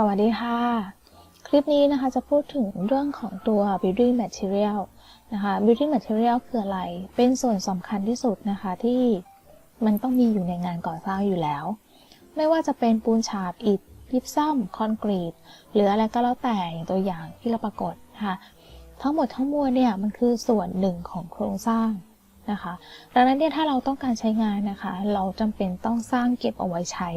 สวัสดีค่ะ คลิปนี้นะคะจะพูดถึงเรื่องของตัว building material นะคะ building material คืออะไร เป็นส่วนสำคัญที่สุดนะคะที่มันต้องมีอยู่ในงานก่อสร้างอยู่แล้ว ไม่ว่าจะเป็นปูนฉาบอิฐยิปซัมคอนกรีต หรืออะไรก็แล้วแต่อย่างตัวอย่างที่เราปรากฏนะคะทั้งหมดทั้งมวลเนี่ยมันคือส่วนหนึ่งของโครงสร้างนะคะ ดังนั้นเนี่ยถ้าเราต้องการใช้งานนะคะ เราจำเป็นต้องสร้างเก็บเอาไว้ใช้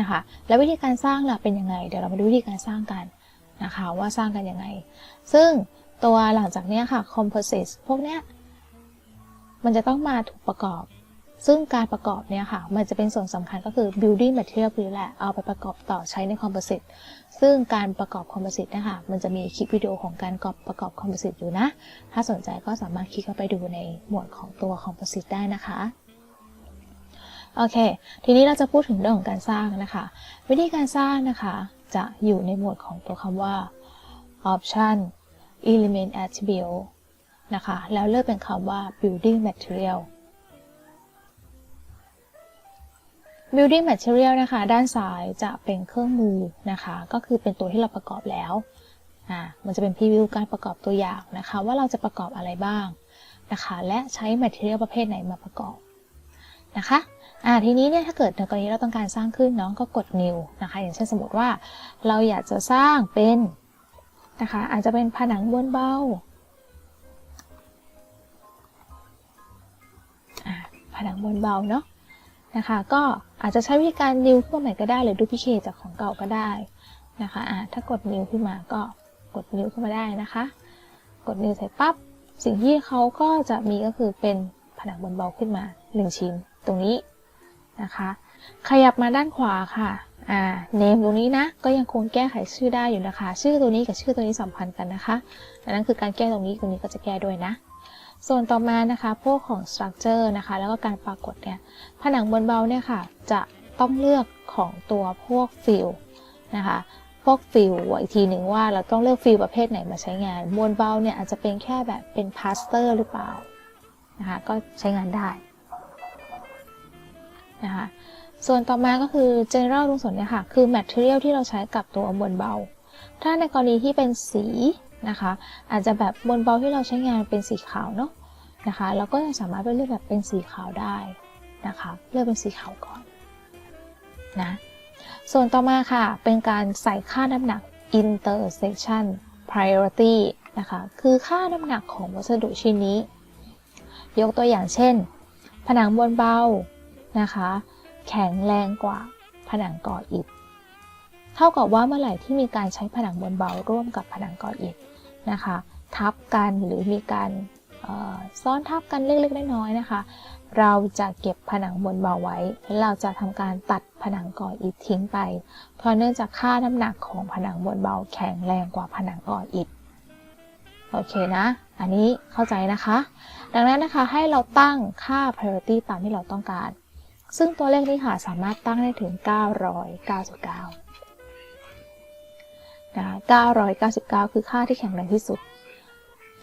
นะคะ แล้ววิธีการสร้างล่ะเป็นยังไง เดี๋ยวเรามาดูวิธีการสร้างกันนะคะว่าสร้างกันยังไง ซึ่งตัวหลังจากนี้ค่ะ composite พวกเนี้ยมันจะต้องมาถูกประกอบ ซึ่งการประกอบเนี่ยค่ะ มันจะเป็นส่วนสำคัญก็คือ building material นี่แหละ เอาไปประกอบต่อใช้ใน composite ซึ่งการประกอบ composite นะคะมันจะมีคลิปวิดีโอของการประกอบ composite อยู่นะ ถ้าสนใจก็สามารถคลิกเข้าไปดูในหมวดของตัว composite ได้นะคะ โอเค ทีนี้เราจะพูดถึงเรื่องของการสร้างนะคะ วิธีการสร้างนะคะจะอยู่ในหมวดของตัวคำว่า option element attribute นะคะ แล้วเลือกเป็นคำว่า building material building material นะคะ ด้านซ้ายจะเป็นเครื่องมือนะคะ ก็คือเป็นตัวที่เราประกอบแล้วอ่ามันจะเป็นพรีวิวการประกอบตัวอย่างนะคะ ว่าเราจะประกอบอะไรบ้างนะคะ และใช้ material ประเภทไหนมาประกอบนะคะ อ่าทีนี้เนี่ยถ้าเกิดในกรณีเราต้องการสร้างขึ้นน้องก็กด new นะคะ อย่างเช่นสมมติว่าเราอยากจะสร้างเป็นนะคะอาจจะเป็นผนังบนเบาอ่าผนังบนเบาเนาะนะคะก็อาจจะใช้วิธีการ new ขึ้นมาใหม่ก็ได้หรือ duplicate จากของเก่าก็ได้นะคะอ่าถ้ากด new ขึ้นมาก็กด new ขึ้นมาได้นะคะ กด new เสร็จปั๊บสิ่งที่เขาก็จะมีก็คือเป็นผนังบนเบาขึ้นมา 1 ชิ้นตรงนี้ นะคะ ขยับมาด้านขวาค่ะอ่า name ตรงนี้นะ ก็ยังคงแก้ไขชื่อได้อยู่นะคะ ชื่อตัวนี้กับชื่อตัวนี้สัมพันธ์กันนะคะดังนั้นคือการแก้ตรงนี้ตรงนี้ก็จะแก้ด้วยนะ ส่วนต่อมานะคะ พวกของ structure นะคะ แล้วก็การปรากฏเนี่ย ผนังบนเบาเนี่ยค่ะ จะต้องเลือกของตัวพวกฟิลนะคะ พวกฟิลอีกทีหนึ่งว่าเราต้องเลือกฟิลประเภทไหนมาใช้งานบนเบาเนี่ยอาจจะเป็นแค่แบบเป็นพาสเตอร์หรือเปล่า นะคะ ก็ใช้งานได้ นะคะส่วนต่อมาก็คือ general ตรงส่วนนี้ค่ะ คือ material ที่เราใช้กับตัวบนเบา ถ้าในกรณีที่เป็นสีนะคะ อาจจะแบบบนเบาที่เราใช้งานเป็นสีขาวเนาะนะคะ เราก็จะสามารถไปเลือกแบบเป็นสีขาวได้นะคะ เลือกเป็นสีขาวก่อนนะ ส่วนต่อมาค่ะ เป็นการใส่ค่าน้ำหนัก intersection priority นะคะ คือค่าน้ำหนักของวัสดุชิ้นนี้ ยกตัวอย่างเช่น ผนังบนเบา นะคะ แข็งแรงกว่าผนังก่ออิฐ เท่ากับว่าเมื่อไหร่ที่มีการใช้ผนังบนเบาร่วมกับผนังก่ออิฐนะคะ ทับกันหรือมีการซ้อนทับกันเล็กๆน้อยๆนะคะ เราจะเก็บผนังบนเบาไว้ และเราจะทำการตัดผนังก่ออิฐทิ้งไป เพราะเนื่องจากค่าน้ำหนักของผนังบนเบาแข็งแรงกว่าผนังก่ออิฐ โอเคนะ อันนี้เข้าใจนะคะ ดังนั้นนะคะให้เราตั้งค่า priority ตามที่เราต้องการ ซึ่งตัวเลขนี้ค่ะสามารถตั้งได้ถึง 999นะคะ999 คือค่าที่แข็งแรงที่สุด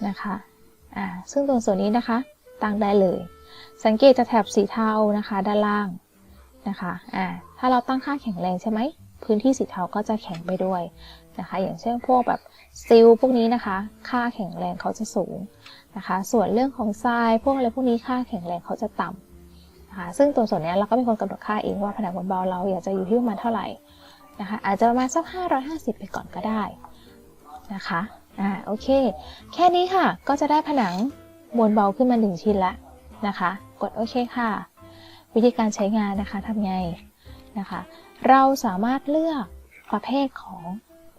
นะคะอ่าซึ่งตรงส่วนนี้นะคะ ตั้งได้เลย สังเกตจะแถบสีเทานะคะ ด้านล่างนะคะอ่าถ้าเราตั้งค่าแข็งแรงใช่ไหมพื้นที่สีเทาก็จะแข็งไปด้วยนะคะ อย่างเช่นพวกแบบซิลพวกนี้นะคะ ค่าแข็งแรงเขาจะสูงนะคะ ส่วนเรื่องของทรายพวกอะไรพวกนี้ค่าแข็งแรงเขาจะต่ำ นะคะซึ่งตัวส่วนนี้เราก็เป็นคนกำหนดค่าเองว่าผนังบนเบาเราอยากจะอยู่ที่ประมาณเท่าไหร่นะคะอาจจะประมาณสัก 550 ไปก่อนก็ได้นะคะอ่าโอเค แค่นี้ค่ะก็จะได้ผนังมวลเบาขึ้นมา 1 ชิ้นละนะคะ กดโอเคค่ะ วิธีการใช้งานนะคะทำไงนะคะ เราสามารถเลือกประเภทของ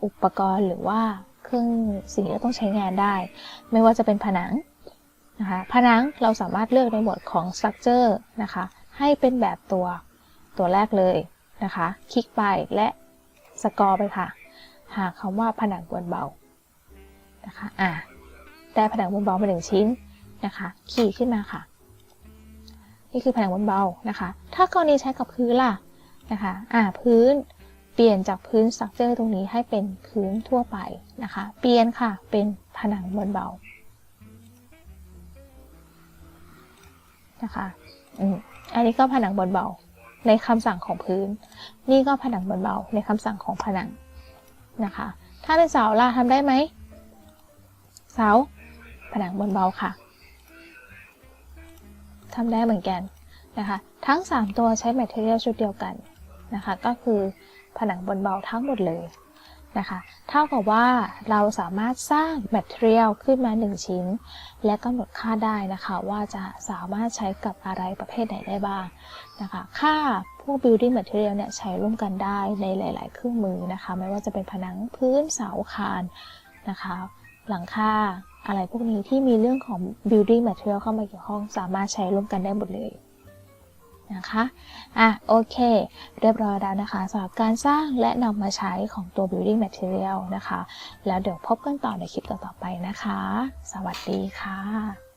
อุปกรณ์หรือว่าเครื่องสิ่งที่เราต้องใช้งานได้ ไม่ว่าจะเป็นผนัง นะคะผนังเราสามารถเลือกในหมวดของ structure นะคะให้เป็นแบบตัวตัวแรกเลยนะคะคลิกไปและสกอร์ไปค่ะ หาคำว่าผนังมวลเบานะคะอ่าได้ผนังบนเบามาหนึ่งชิ้นนะคะขี่ขึ้นมาค่ะ นี่คือผนังบนเบานะคะ ถ้ากรณีใช้กับพื้นล่ะนะคะอ่าพื้นเปลี่ยนจากพื้นสตรัคเจอร์ตรงนี้ให้เป็นพื้นทั่วไปนะคะ เปลี่ยนค่ะเป็นผนังบนเบา นะคะอืมอันนี้ก็ผนังบนเบาในคำสั่งของพื้น นี่ก็ผนังบนเบาในคำสั่งของผนังนะคะ ถ้าเป็นเสาล่ะทำได้ไหมเสาผนังบนเบาค่ะทำได้เหมือนกันนะคะ ทั้ง 3 ตัวใช้ material ชุดเดียวกันนะคะ ก็คือผนังบนเบาทั้งหมดเลย นะคะ เท่ากับว่าเราสามารถสร้าง material ขึ้นมา 1 ชิ้น และกำหนดค่าได้นะคะว่าจะสามารถใช้กับอะไรประเภทไหนได้บ้างนะคะ ค่าพวก building material เนี่ยใช้ร่วมกันได้ในหลาย ๆ เครื่องมือนะคะ ไม่ว่าจะเป็นผนังพื้นเสาคานนะคะ หลังคาอะไรพวกนี้ที่มีเรื่องของ building material เข้ามาเกี่ยวข้องสามารถใช้ร่วมกันได้หมดเลย นะคะอะโอเค เรียบร้อยแล้วนะคะสำหรับการสร้างและนำมาใช้ของตัว building material นะคะ แล้วเดี๋ยวพบกันต่อในคลิปต่อๆไปนะคะ สวัสดีค่ะ